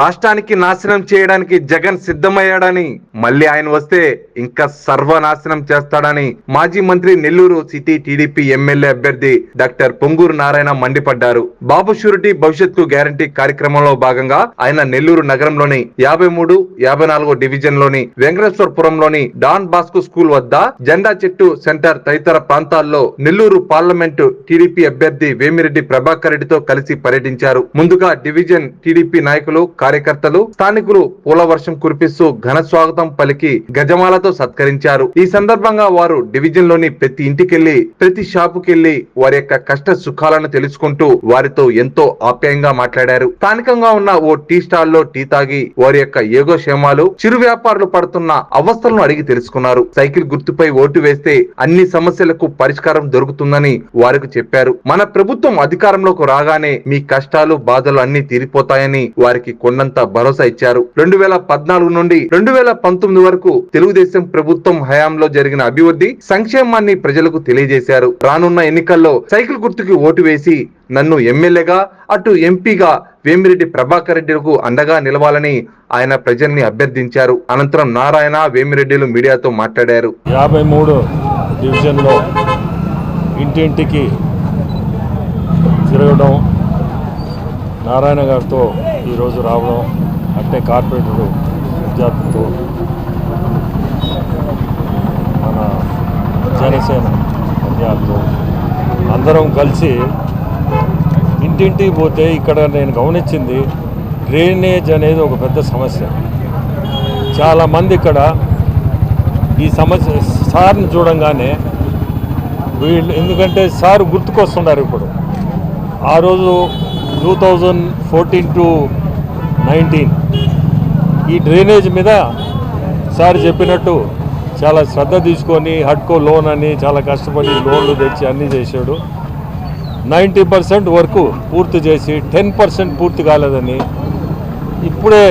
రాష్ట్రానికి నాశనం చేయడానికి జగన్ సిద్ధమయ్యాడని మళ్ళీ ఆయన వస్తే ఇంకా సర్వనాశనం చేస్తాడని మాజీ మంత్రి నెల్లూరు సిటీ టీడీపీ ఎమ్మెల్యే అభ్యర్థి డాక్టర్ పొంగూరు నారాయణ మండిపడ్డారు. బాబు షూరిటీ భవిష్యత్తు గ్యారంటీ కార్యక్రమంలో భాగంగా ఆయన నెల్లూరు నగరంలోని యాభై మూడు యాభై నాలుగో డివిజన్లోని వెంకటేశ్వరపురంలోని డాన్ బాస్కో స్కూల్ వద్ద జెండా చెట్టు సెంటర్ తదితర ప్రాంతాల్లో నెల్లూరు పార్లమెంటు టీడీపీ అభ్యర్థి వేమిరెడ్డి ప్రభాకర్ రెడ్డితో కలిసి పర్యటించారు. ముందుగా డివిజన్ టీడీపీ నాయకులు కార్యకర్తలు స్థానికులు పూల వర్షం కురిపిస్తూ ఘన స్వాగతం పలికి గజమాలతో సత్కరించారు. ఈ సందర్భంగా వారు డివిజన్లోని ప్రతి ఇంటికెళ్ళి ప్రతి షాపుకెళ్ళి వారి యొక్క కష్ట సుఖాలను తెలుసుకుంటూ వారితో ఎంతో ఆప్యాయంగా మాట్లాడారు. స్థానికంగా ఉన్న ఓ టీ స్టాల్లో టీ తాగి వారి యొక్క యోగక్షేమాలు చిరు వ్యాపారులు పడుతున్న అవస్థలను అడిగి తెలుసుకున్నారు. సైకిల్ గుర్తుపై ఓటు వేస్తే అన్ని సమస్యలకు పరిష్కారం దొరుకుతుందని వారికి చెప్పారు. మన ప్రభుత్వం అధికారంలోకి రాగానే మీ కష్టాలు బాధలు అన్ని తీరిపోతాయని వారికి కొన్నంత భరోసా ఇచ్చారు. రెండు వేల పద్నాలుగు నుండి రెండు వేల పంతొమ్మిది వరకు తెలుగుదేశం ప్రభుత్వం హయాంలో జరిగిన అభివృద్ధి సంక్షేమాన్ని ప్రజలకు తెలియజేశారు. రానున్న ఎన్నికల్లో సైకిల్ గుర్తుకి ఓటు వేసి నన్ను ఎమ్మెల్యేగా అటు ఎంపీగా వేమిరెడ్డి ప్రభాకర్ రెడ్డిలకు అండగా నిలవాలని ఆయన ప్రజల్ని అభ్యర్థించారు. అనంతరం నారాయణ వేమిరెడ్డిలు మీడియాతో మాట్లాడారు. యాభై మూడు డివిజన్లో ఇంటింటికి తిరగడం నారాయణ గారితో ఈరోజు రావడం అంటే కార్పొరేటర్ విద్యార్థులతో మన జనసేన విద్యార్థులు అందరం కలిసి ఇంటింటికి పోతే ఇక్కడ నేను గమనించింది డ్రైనేజ్ అనేది ఒక పెద్ద సమస్య. చాలామంది ఇక్కడ ఈ సమస్య సార్ని చూడంగానే వీళ్ళు ఎందుకంటే సార్ గుర్తుకొస్తున్నారు ఇప్పుడు. ఆ రోజు two thousand fourteen to nineteen ఈ డ్రైనేజ్ మీద సార్ చెప్పినట్టు చాలా శ్రద్ధ తీసుకొని హడ్కో లోన్ అని చాలా కష్టపడి లోన్లు తెచ్చి అన్నీ చేశాడు. నైంటీ పర్సెంట్ వరకు పూర్తి చేసి టెన్ పర్సెంట్ పూర్తి కాలేదని. ఇప్పుడే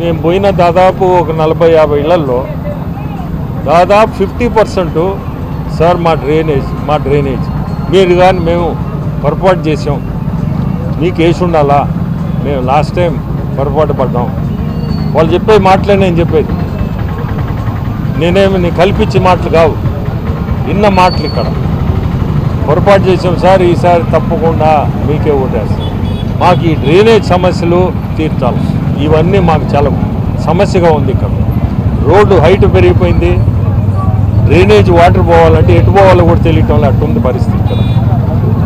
నేను పోయిన దాదాపు ఒక నలభై యాభై ఇళ్ళలో దాదాపు ఫిఫ్టీ పర్సెంట్ సార్ మా డ్రైనేజ్ మా డ్రైనేజ్. మీరు కానీ మేము పొరపాటు చేసాం మీకు వేసి ఉండాలా? మేము లాస్ట్ టైం పొరపాటు పడ్డాం. వాళ్ళు చెప్పే మాటలే నేను చెప్పేది. నేనేమి నీ కల్పించే మాటలు కావు. ఇన్న మాటలు ఇక్కడ. పొరపాటు చేసాం సార్ ఈసారి తప్పకుండా మీకే ఓటేస్తాం. మాకు ఈ డ్రైనేజ్ సమస్యలు తీర్చాలి. ఇవన్నీ మాకు చాలా సమస్యగా ఉంది ఇక్కడ. రోడ్డు హైట్ పెరిగిపోయింది. డ్రైనేజ్ వాటర్ పోవాలంటే ఎటు పోవాలో కూడా తెలియటం లేదు. అట్టుంది పరిస్థితి ఇక్కడ.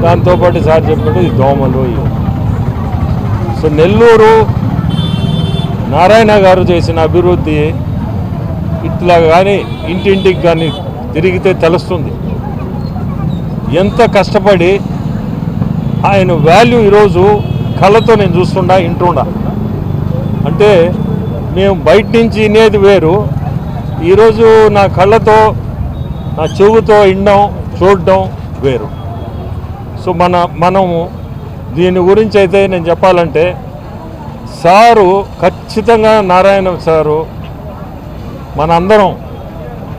దాంతోపాటు సార్ చెప్పినట్టు ఈ దోమలు సో నెల్లూరు నారాయణ గారు చేసిన అభివృద్ధి ఇట్లా కానీ ఇంటింటికి కానీ తిరిగితే తెలుస్తుంది. ఎంత కష్టపడి ఆయన వాల్యూ ఈరోజు కళ్ళతో నేను చూస్తుండా ఇంటుండా అంటే మేము బయట నుంచి ఇనేది వేరు. ఈరోజు నా కళ్ళతో నా చెవుతో వినడం చూడడం వేరు. సో మన మనము దీని గురించి అయితే నేను చెప్పాలంటే సారు ఖచ్చితంగా నారాయణ సారు మనందరం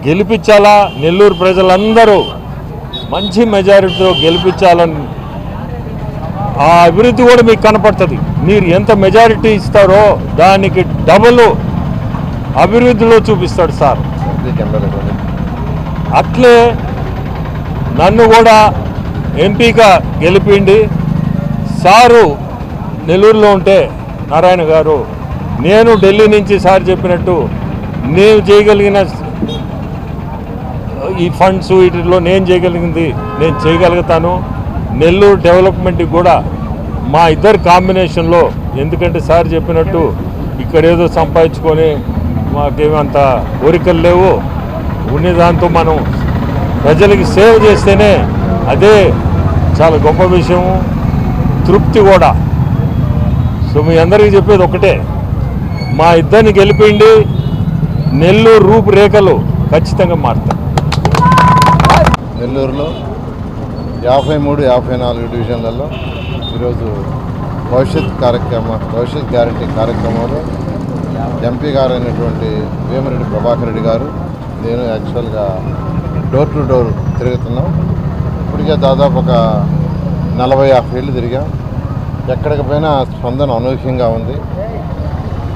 గెలిపించాలా? నెల్లూరు ప్రజలందరూ మంచి మెజారిటీతో గెలిపించాలని ఆ అభివృద్ధి కూడా మీకు కనపడుతుంది. మీరు ఎంత మెజారిటీ ఇస్తారో దానికి డబుల్ అభివృద్ధిలో చూపిస్తాడు సార్. అట్లే నన్ను కూడా ఎంపీగా గెలిపిండి సారు నెల్లూరులో ఉంటే నారాయణ గారు నేను ఢిల్లీ నుంచి సార్ చెప్పినట్టు నేను చేయగలిగిన ఈ ఫండ్స్ వీటిలో నేను చేయగలిగింది నేను చేయగలుగుతాను. నెల్లూరు డెవలప్మెంట్కి కూడా మా ఇద్దరు కాంబినేషన్లో ఎందుకంటే సార్ చెప్పినట్టు ఇక్కడ ఏదో సంపాదించుకొని మాకేమంత కోరికలు లేవు. ఉండేదాంతో మనం ప్రజలకి సేవ చేస్తేనే అదే చాలా గొప్ప విషయము. తృప్తి కూడా. సో మీ అందరికీ చెప్పేది ఒకటే మా ఇద్దరిని గెలిపిండి నెల్లూరు రూపురేఖలు ఖచ్చితంగా మారుతాయి. నెల్లూరులో యాభై మూడు యాభై నాలుగు డివిజన్లలో ఈరోజు భవిష్యత్ కార్యక్రమ భవిష్యత్ గ్యారంటీ కార్యక్రమంలో ఎంపీ గారు అయినటువంటి వేమిరెడ్డి ప్రభాకర్ రెడ్డి గారు నేను యాక్చువల్గా డోర్ టు డోర్ తిరుగుతున్నాం. ఇప్పటికే దాదాపు ఒక నలభై యాభై ఏళ్ళు తిరిగాం. ఎక్కడికి పోయినా స్పందన అనూహ్యంగా ఉంది.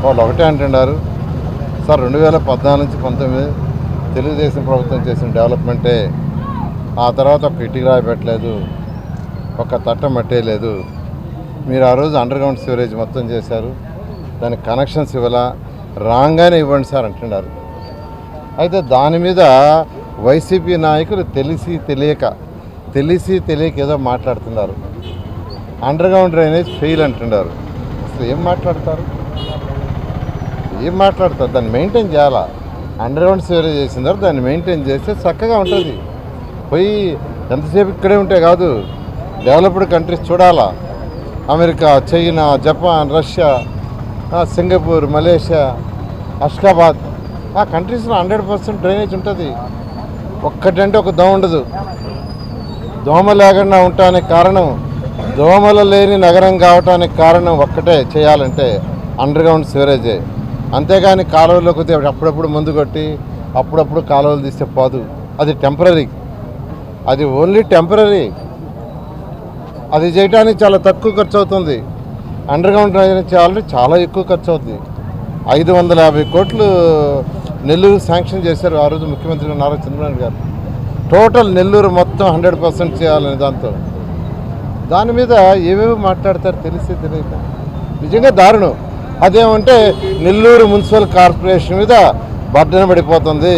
వాళ్ళు ఒకటే అంటున్నారు సార్ రెండు వేల పద్నాలుగు నుంచి పంతొమ్మిది తెలుగుదేశం ప్రభుత్వం చేసిన డెవలప్మెంటే ఆ తర్వాత ఒక ఇటుక రాయి పెట్టలేదు ఒక తట్ట మట్టేయలేదు మీరు ఆ రోజు అండర్ గ్రౌండ్ సివరేజ్ మొత్తం చేశారు దానికి కనెక్షన్స్ ఇవ్వాల? రాగానే ఇవ్వండి సార్ అంటున్నారు. అయితే దాని మీద వైసీపీ నాయకులు తెలిసి తెలియక తెలిసి తెలియక ఏదో మాట్లాడుతున్నారు. అండర్ గ్రౌండ్ డ్రైనేజ్ ఫెయిల్ అంటున్నారు. అసలు ఏం మాట్లాడతారు? ఏం మాట్లాడతారు? దాన్ని మెయింటైన్ చేయాలా? అండర్ గ్రౌండ్ సివరేజ్ చేసిన తర్వాత దాన్ని మెయింటైన్ చేస్తే చక్కగా ఉంటుంది. పోయి ఎంతసేపు ఇక్కడే ఉంటే కాదు డెవలప్డ్ కంట్రీస్ చూడాలా? America China Japan Russia Singapore Malaysia Ashgabat ఆ కంట్రీస్లో హండ్రెడ్ పర్సెంట్ డ్రైనేజ్ ఉంటుంది. ఒక్కటంటే ఒక దమ్ ఉండదు. దోమ లేకుండా ఉండటానికి కారణం దోమలు లేని నగరం కావటానికి కారణం ఒక్కటే చేయాలంటే అండర్ గ్రౌండ్ సివరేజే అంతేగాని కాలువలోకి వచ్చి అప్పుడప్పుడు ముందు కొట్టి అప్పుడప్పుడు కాలువలు తీస్తే పోదు. అది టెంపరీ అది ఓన్లీ టెంపరీ అది చేయడానికి చాలా తక్కువ ఖర్చు అవుతుంది. అండర్ గ్రౌండ్ డ్రైనేజ్ చేయాలంటే చాలా ఎక్కువ ఖర్చు అవుతుంది. ఐదు వందల యాభై కోట్లు నెల్లూరు శాంక్షన్ చేశారు ఆ రోజు ముఖ్యమంత్రి నారా చంద్రబాబు గారు. టోటల్ నెల్లూరు మొత్తం హండ్రెడ్ పర్సెంట్ చేయాలని దాంతో. దాని మీద ఏవేవి మాట్లాడతారు తెలిసి తెలియక. నిజంగా దారుణం. అదేమంటే నెల్లూరు మున్సిపల్ కార్పొరేషన్ మీద బర్డన పడిపోతుంది.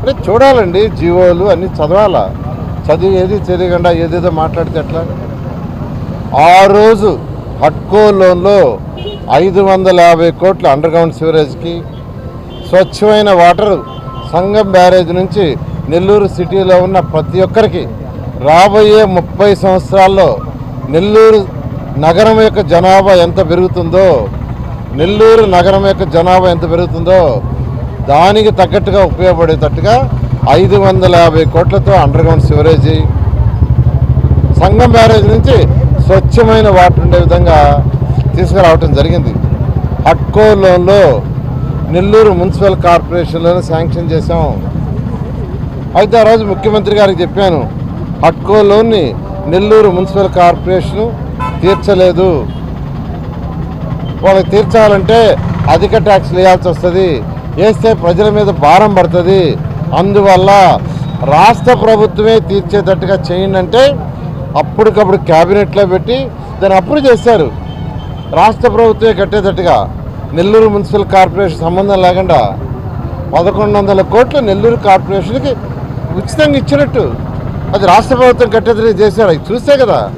అంటే చూడాలండి జీవోలు అన్నీ చదవాలా? చదివి ఏది తెలియకుండా ఏదేదో మాట్లాడితే ఎట్లా? ఆ రోజు హట్కో లోన్లో ఐదు వందల యాభై కోట్లు అండర్ గ్రౌండ్ సివరేజ్కి స్వచ్ఛమైన వాటర్ సంగం బ్యారేజ్ నుంచి నెల్లూరు సిటీలో ఉన్న ప్రతి ఒక్కరికి రాబోయే ముప్పై సంవత్సరాల్లో నెల్లూరు నగరం యొక్క జనాభా ఎంత పెరుగుతుందో నెల్లూరు నగరం యొక్క జనాభా ఎంత పెరుగుతుందో దానికి తగ్గట్టుగా ఉపయోగపడేటట్టుగా ఐదు వందల యాభై కోట్లతో underground sewerage Sangam barrage నుంచి స్వచ్ఛమైన వాటర్ ఉండే విధంగా తీసుకురావటం జరిగింది. హట్కో లోన్లో నెల్లూరు మున్సిపల్ కార్పొరేషన్లోనే శాంక్షన్ చేశాం. అయితే ఆ రోజు ముఖ్యమంత్రి గారికి చెప్పాను హట్కో లోన్ని నెల్లూరు మున్సిపల్ కార్పొరేషను తీర్చలేదు. వాళ్ళకి తీర్చాలంటే అధిక ట్యాక్స్ వేయాల్సి వస్తుంది వేస్తే ప్రజల మీద భారం పడుతుంది. అందువల్ల రాష్ట్ర ప్రభుత్వమే తీర్చేటట్టుగా చేయండి అంటే అప్పటికప్పుడు క్యాబినెట్లో పెట్టి దాన్ని అప్రూవ్ చేశారు. రాష్ట్ర ప్రభుత్వమే కట్టేటట్టుగా నెల్లూరు మున్సిపల్ కార్పొరేషన్ సంబంధం లేకుండా పదకొండు వందల కోట్లు నెల్లూరు కార్పొరేషన్కి ఉచితంగా ఇచ్చినట్టు అది రాష్ట్ర ప్రభుత్వం కట్టేది చేశారు అది చూస్తే కదా.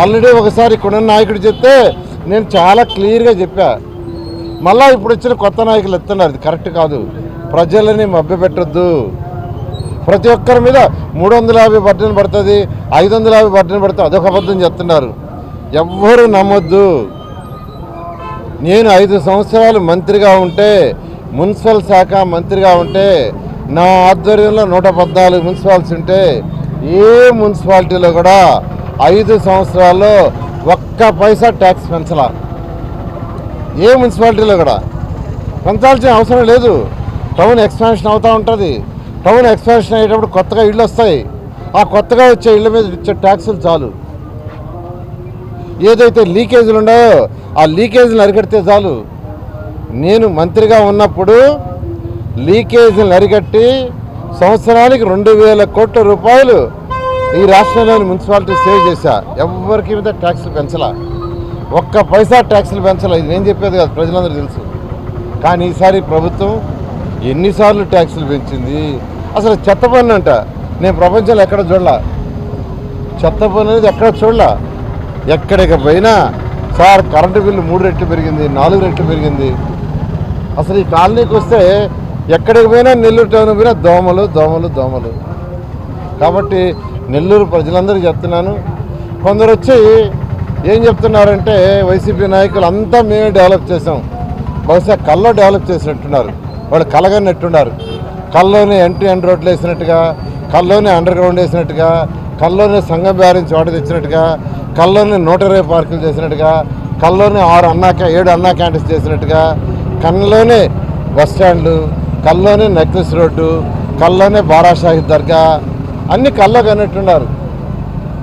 ఆల్రెడీ ఒకసారి ఇక్కడ నాయకుడు చెప్తే నేను చాలా క్లియర్గా చెప్పా. మళ్ళీ ఇప్పుడు వచ్చిన కొత్త నాయకులు ఎత్తున్నారు. అది కరెక్ట్ కాదు. ప్రజలని మభ్యపెట్టద్దు. ప్రతి ఒక్కరి మీద మూడు వందల యాభై బట్టలు పడుతుంది ఐదు వందల యాభై బట్టలు పడుతుంది అదొక అబద్ధం చెప్తున్నారు. ఎవ్వరు నమ్మొద్దు. నేను ఐదు సంవత్సరాలు మంత్రిగా ఉంటే మున్సిపల్ శాఖ మంత్రిగా ఉంటే నా ఆధ్వర్యంలో నూట పద్నాలుగు మున్సిపాలిటీ ఉంటే ఏ మున్సిపాలిటీలో కూడా ఐదు సంవత్సరాల్లో ఒక్క పైసా ట్యాక్స్ పెంచలా. ఏ మున్సిపాలిటీలో కూడా. పెంచాల్సిన అవసరం లేదు. టౌన్ ఎక్స్పాన్షన్ అవుతూ ఉంటుంది. టౌన్ ఎక్స్పాన్షన్ అయ్యేటప్పుడు కొత్తగా ఇళ్ళు వస్తాయి. ఆ కొత్తగా వచ్చే ఇళ్ళ మీద ఇచ్చే ట్యాక్సులు చాలు. ఏదైతే లీకేజీలు ఉన్నాయో ఆ లీకేజీలు అరికడితే చాలు. నేను మంత్రిగా ఉన్నప్పుడు లీకేజీని అరికట్టి సంవత్సరానికి రెండు వేల కోట్ల రూపాయలు ఈ రాష్ట్రంలోని మున్సిపాలిటీ సేవ్ చేశా. ఎవరికి మీద ట్యాక్సులు పెంచలా. ఒక్క పైసా ట్యాక్సులు పెంచలా. ఇది నేను చెప్పేది కాదు ప్రజలందరూ తెలుసు. కానీ ఈసారి ప్రభుత్వం ఎన్నిసార్లు ట్యాక్సులు పెంచింది? అసలు చెత్త పన్ను అంట. నేను ప్రపంచంలో ఎక్కడ చూడలా? చెత్త పన్ను అనేది ఎక్కడ చూడలా? ఎక్కడికి పోయినా సార్ కరెంటు బిల్లు మూడు రెట్లు పెరిగింది నాలుగు రెట్లు పెరిగింది. అసలు ఈ కాలనీకి వస్తే ఎక్కడికి పోయినా నెల్లూరు టౌన్ పోయినా దోమలు దోమలు దోమలు. కాబట్టి నెల్లూరు ప్రజలందరికీ చెప్తున్నాను. కొందరు వచ్చి ఏం చెప్తున్నారంటే వైసీపీ నాయకులు అంతా మేమే డెవలప్ చేసాం బహుశా కల్లో డెవలప్ చేసినట్టున్నారు. వాళ్ళు కలగనట్టున్నారు కల్లోనే ఎంట్రీ ఎండ్ రోడ్లు వేసినట్టుగా కల్లోనే అండర్ గ్రౌండ్ వేసినట్టుగా కల్లోనే సంఘం బ్యారించి వాటి తెచ్చినట్టుగా కల్లోని నూట ఇరవై పార్కులు చేసినట్టుగా కల్లోనే ఆరు అన్నా ఏడు అన్నా క్యాంటీన్స్ చేసినట్టుగా కళ్ళలోనే బస్ స్టాండ్లు కల్లోనే నెక్లెస్ రోడ్డు కల్లోనే బారాషాహి దర్గా అన్ని కల్లో కన్నట్టున్నారు.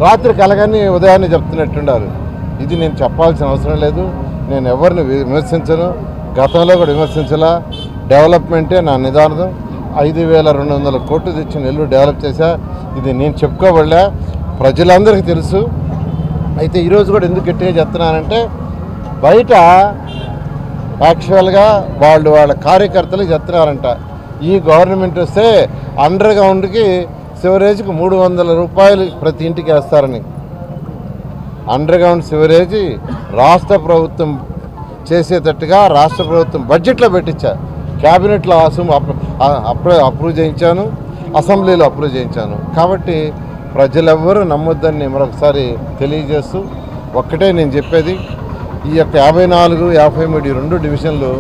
రాత్రి కలగని ఉదయాన్నే చెప్తున్నట్టున్నారు. ఇది నేను చెప్పాల్సిన అవసరం లేదు. నేను ఎవరిని విమర్శించను. గతంలో కూడా విమర్శించలా. డెవలప్మెంటే నా నిదానం ఐదు వేల రెండు వందల కోట్లు తెచ్చి నెల్లూరు డెవలప్ చేశా. ఇది నేను చెప్పుకోబడలే. ప్రజలందరికీ తెలుసు. అయితే ఈరోజు కూడా ఎందుకు గట్టిగా చెప్తున్నానంటే బయట యాక్చువల్గా వాళ్ళు వాళ్ళ కార్యకర్తలు చెప్తున్నారంట. ఈ గవర్నమెంట్ వస్తే అండర్ గ్రౌండ్కి సివరేజ్కి మూడు వందల రూపాయలు ప్రతి ఇంటికి వేస్తారని. అండర్ గ్రౌండ్ సివరేజ్ రాష్ట్ర ప్రభుత్వం చేసేటట్టుగా రాష్ట్ర ప్రభుత్వం బడ్జెట్లో పెట్టించా. క్యాబినెట్లో అసూ అప్రూవ్ అప్రూవ్ చేయించాను అసెంబ్లీలో అప్రూవ్ చేయించాను. కాబట్టి ప్రజలెవ్వరూ నమ్మొద్దని మరొకసారి తెలియజేస్తూ ఒక్కటే నేను చెప్పేది ఈ యొక్క యాభై నాలుగు యాభై మూడు రెండు డివిజన్లు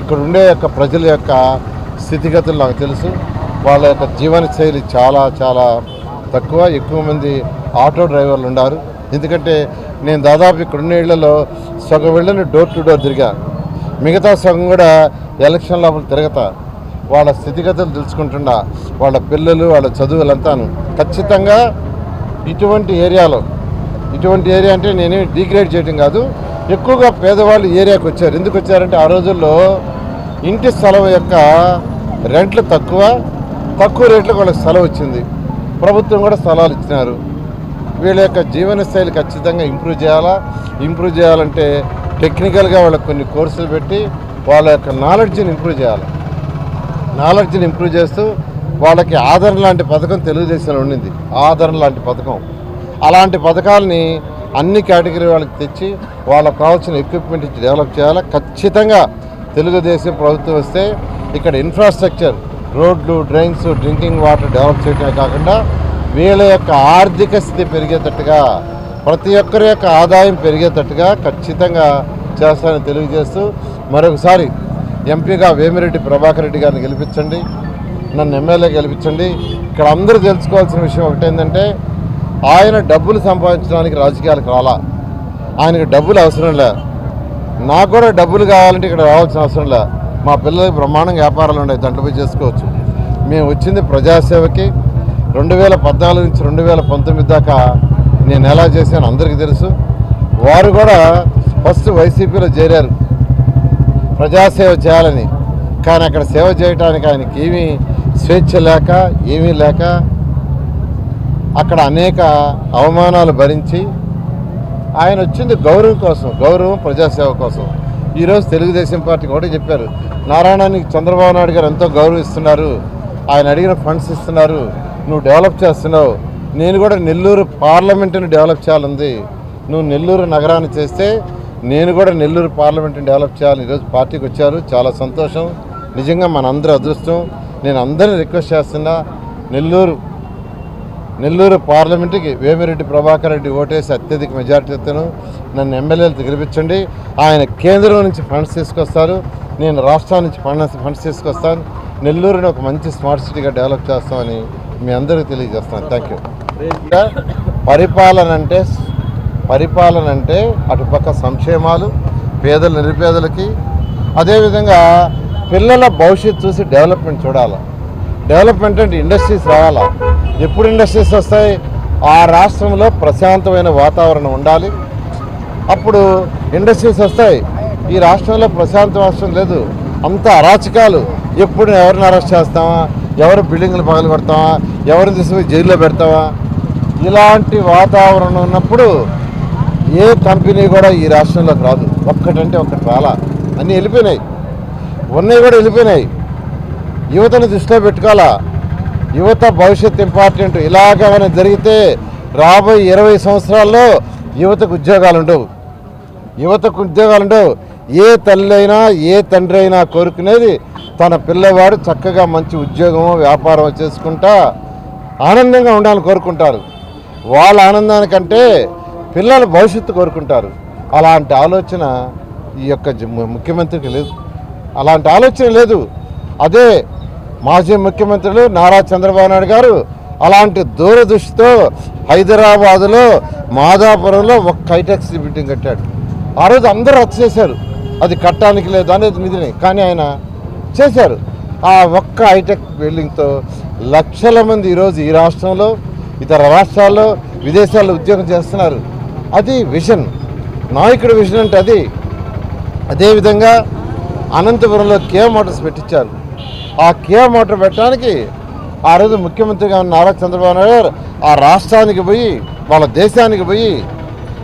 ఇక్కడ ఉండే యొక్క ప్రజల యొక్క స్థితిగతులు నాకు తెలుసు. వాళ్ళ యొక్క జీవన శైలి చాలా చాలా తక్కువ. ఎక్కువ మంది ఆటో డ్రైవర్లు ఉన్నారు ఎందుకంటే నేను దాదాపు ఇక్కడ ఉన్న ఇళ్ళలో సగం వెళ్ళని డోర్ టు డోర్ తిరిగా. మిగతా సగం కూడా ఎలక్షన్ లోపల తిరగతా. వాళ్ళ స్థితిగతులు తెలుసుకుంటుండా వాళ్ళ పిల్లలు వాళ్ళ చదువులంతాను ఖచ్చితంగా ఇటువంటి ఏరియాలో ఇటువంటి ఏరియా అంటే నేను డిగ్రేడ్ చేయడం కాదు. ఎక్కువగా పేదవాళ్ళు ఏరియాకు వచ్చారు. ఎందుకు వచ్చారంటే ఆ రోజుల్లో ఇంటి స్థలం యొక్క రెంట్లు తక్కువ తక్కువ రేట్లకు వాళ్ళకి స్థలం వచ్చింది. ప్రభుత్వం కూడా స్థలాలు ఇచ్చినారు. వీళ్ళ యొక్క జీవన శైలి ఖచ్చితంగా ఇంప్రూవ్ చేయాలా? ఇంప్రూవ్ చేయాలంటే టెక్నికల్గా వాళ్ళకి కొన్ని కోర్సులు పెట్టి వాళ్ళ యొక్క నాలెడ్జ్ని ఇంప్రూవ్ చేయాలి? నాలెడ్జ్ని ఇంప్రూవ్ చేస్తూ వాళ్ళకి ఆదరణ లాంటి పథకం తెలుగుదేశంలో ఉండింది. ఆదరణ లాంటి పథకం. అలాంటి పథకాలని అన్ని కేటగిరీ వాళ్ళకి తెచ్చి వాళ్ళకు కావాల్సిన ఎక్విప్మెంట్ ఇచ్చి డెవలప్ చేయాలి? ఖచ్చితంగా తెలుగుదేశం ప్రభుత్వం వస్తే ఇక్కడ ఇన్ఫ్రాస్ట్రక్చర్ రోడ్లు డ్రైన్స్ డ్రింకింగ్ వాటర్ డెవలప్ చేయడమే కాకుండా వీళ్ళ యొక్క ఆర్థిక స్థితి పెరిగేటట్టుగా ప్రతి ఒక్కరి యొక్క ఆదాయం పెరిగేటట్టుగా ఖచ్చితంగా చేస్తానని తెలియజేస్తూ మరొకసారి ఎంపీగా వేమిరెడ్డి ప్రభాకర్ రెడ్డి గారిని గెలిపించండి నన్ను ఎమ్మెల్యే గెలిపించండి. ఇక్కడ అందరూ తెలుసుకోవాల్సిన విషయం ఒకటేందంటే ఆయన డబ్బులు సంపాదించడానికి రాజకీయాలకు రాలా. ఆయనకి డబ్బులు అవసరం లే. నాకు కూడా డబ్బులు కావాలంటే ఇక్కడ రావాల్సిన అవసరం లే. మా పిల్లలకి బ్రహ్మాండంగా వ్యాపారాలు ఉన్నాయి దాంట్లో పోయి చేసుకోవచ్చు. మేము వచ్చింది ప్రజాసేవకి. రెండు వేల పద్నాలుగు నుంచి రెండు వేల పంతొమ్మిది దాకా నేను ఎలా చేశాను అందరికీ తెలుసు. వారు కూడా ఫస్ట్ వైసీపీలో చేరారు. ప్రజాసేవ చేయాలని. కానీ అక్కడ సేవ చేయడానికి ఆయనకి ఏమీ స్వేచ్ఛ లేక ఏమీ లేక అక్కడ అనేక అవమానాలు భరించి ఆయన వచ్చింది గౌరవం కోసం గౌరవం ప్రజాసేవ కోసం. ఈరోజు తెలుగుదేశం పార్టీ కూడా చెప్పారు నారాయణానికి చంద్రబాబు నాయుడు గారు ఎంతో గౌరవిస్తున్నారు ఆయన అడిగిన ఫండ్స్ ఇస్తున్నారు నువ్వు డెవలప్ చేస్తున్నావు నేను కూడా నెల్లూరు పార్లమెంటుని డెవలప్ చేయాలంది. నువ్వు నెల్లూరు నగరాన్ని చేస్తే నేను కూడా నెల్లూరు పార్లమెంట్ని డెవలప్ చేయాలి ఈరోజు పార్టీకి వచ్చారు చాలా సంతోషం. నిజంగా మనందరి అదృష్టం. నేను అందరిని రిక్వెస్ట్ చేస్తున్నా నెల్లూరు నెల్లూరు పార్లమెంటుకి వేమిరెడ్డి ప్రభాకర్ రెడ్డి ఓటేసి అత్యధిక మెజార్టీతోను నన్ను ఎమ్మెల్యేలు గెలిపించండి. ఆయన కేంద్రం నుంచి ఫండ్స్ తీసుకొస్తారు. నేను రాష్ట్రం నుంచి ఫండ్స్ ఫండ్స్ తీసుకొస్తాను. నెల్లూరుని ఒక మంచి స్మార్ట్ సిటీగా డెవలప్ చేస్తామని మీ అందరికీ తెలియజేస్తాను థ్యాంక్ యూ. పరిపాలన అంటే పరిపాలన అంటే అటుపక్క సంక్షేమాలు పేదల నిరుపేదలకి. అదేవిధంగా పిల్లల భవిష్యత్తు చూసి డెవలప్మెంట్ చూడాలి. డెవలప్మెంట్ అంటే ఇండస్ట్రీస్ రావాలా. ఎప్పుడు ఇండస్ట్రీస్ వస్తాయి? ఆ రాష్ట్రంలో ప్రశాంతమైన వాతావరణం ఉండాలి. అప్పుడు ఇండస్ట్రీస్ వస్తాయి. ఈ రాష్ట్రంలో ప్రశాంత రాష్ట్రం లేదు. అంత అరాచకాలు. ఎప్పుడు ఎవరిని అరెస్ట్ చేస్తామా? ఎవరు బిల్డింగ్లు పగలు పెడతామా ఎవరిని తీసుకుని జైల్లో పెడతామా? ఇలాంటి వాతావరణం ఉన్నప్పుడు ఏ కంపెనీ కూడా ఈ రాష్ట్రంలోకి రాదు ఒక్కటంటే ఒక్కటి రాలా అన్నీ వెళ్ళిపోయినాయి. ఉన్నాయి కూడా వెళ్ళిపోయినాయి. యువతను దృష్టిలో పెట్టుకోవాలా? యువత భవిష్యత్ ఇంపార్టెంట్. ఇలాగ మనం జరిగితే రాబోయే ఇరవై సంవత్సరాల్లో యువతకు ఉద్యోగాలు ఉండవు. యువతకు ఉద్యోగాలు ఉండవు. ఏ తల్లి అయినా ఏ తండ్రి అయినా కోరుకునేది తన పిల్లవాడు చక్కగా మంచి ఉద్యోగమో వ్యాపారం చేసుకుంటా ఆనందంగా ఉండాలని కోరుకుంటారు. వాళ్ళ ఆనందానికంటే పిల్లల భవిష్యత్తు కోరుకుంటారు. అలాంటి ఆలోచన ఈ యొక్క ముఖ్యమంత్రికి లేదు. అలాంటి ఆలోచన లేదు. అదే మాజీ ముఖ్యమంత్రులు నారా చంద్రబాబు నాయుడు గారు అలాంటి దూరదృష్టితో హైదరాబాదులో మాదాపురంలో ఒక హైటెక్స్ బిల్డింగ్ కట్టాడు. ఆ రోజు అందరూ రద్దు చేశారు. అది కట్టడానికి లేదు అనేది నిధిని కానీ ఆయన చేశారు. ఆ ఒక్క హైటెక్ బిల్డింగ్తో లక్షల మంది ఈరోజు ఈ రాష్ట్రంలో ఇతర రాష్ట్రాల్లో విదేశాల్లో ఉద్యోగం చేస్తున్నారు. అది విజన్. నాయకుడి విజన్ అంటే అది. అదేవిధంగా అనంతపురంలో కే మోటార్స్ పెట్టించారు. ఆ కే మోటార్ పెట్టడానికి ఆ రోజు ముఖ్యమంత్రిగా ఉన్న నారా చంద్రబాబు నాయుడు గారు ఆ రాష్ట్రానికి పోయి వాళ్ళ దేశానికి పోయి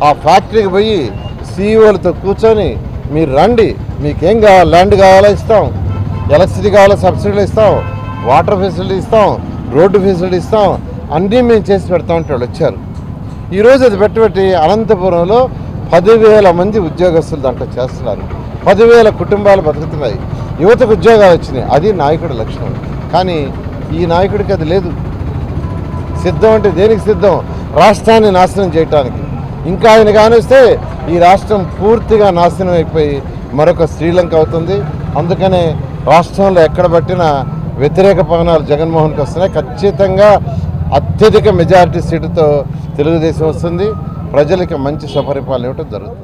ఆ ఫ్యాక్టరీకి పోయి సీఈఓలతో కూర్చొని మీరు రండి మీకేం కావాలి? ల్యాండ్ కావాలో? ఇస్తాం. ఎలక్ట్రిసిటీ కావాలో? సబ్సిడీలు ఇస్తాం. వాటర్ ఫెసిలిటీ ఇస్తాం. రోడ్డు ఫెసిలిటీ ఇస్తాం. అన్నీ మేము చేసి పెడతామంటే వాళ్ళు వచ్చారు. ఈరోజు అది పెట్టబెట్టి అనంతపురంలో పదివేల మంది ఉద్యోగస్తులు దాంట్లో చేస్తున్నారు. పదివేల కుటుంబాలు బతుకుతున్నాయి. యువతకు ఉద్యోగాలు వచ్చినాయి. అది నాయకుడి లక్షణం. కానీ ఈ నాయకుడికి అది లేదు. సిద్ధం అంటే దేనికి సిద్ధం? రాష్ట్రాన్ని నాశనం చేయటానికి. ఇంకా ఆయన కానిస్తే ఈ రాష్ట్రం పూర్తిగా నాశనం అయిపోయి మరొక శ్రీలంక అవుతుంది. అందుకనే రాష్ట్రంలో ఎక్కడ పట్టినా వ్యతిరేక పవనాలు జగన్మోహన్కి వస్తున్నాయి. ఖచ్చితంగా అత్యధిక మెజారిటీ సీటుతో తెలుగుదేశం వస్తుంది. ప్రజలకి మంచి సపరిపాలన ఇవ్వటం జరుగుతుంది.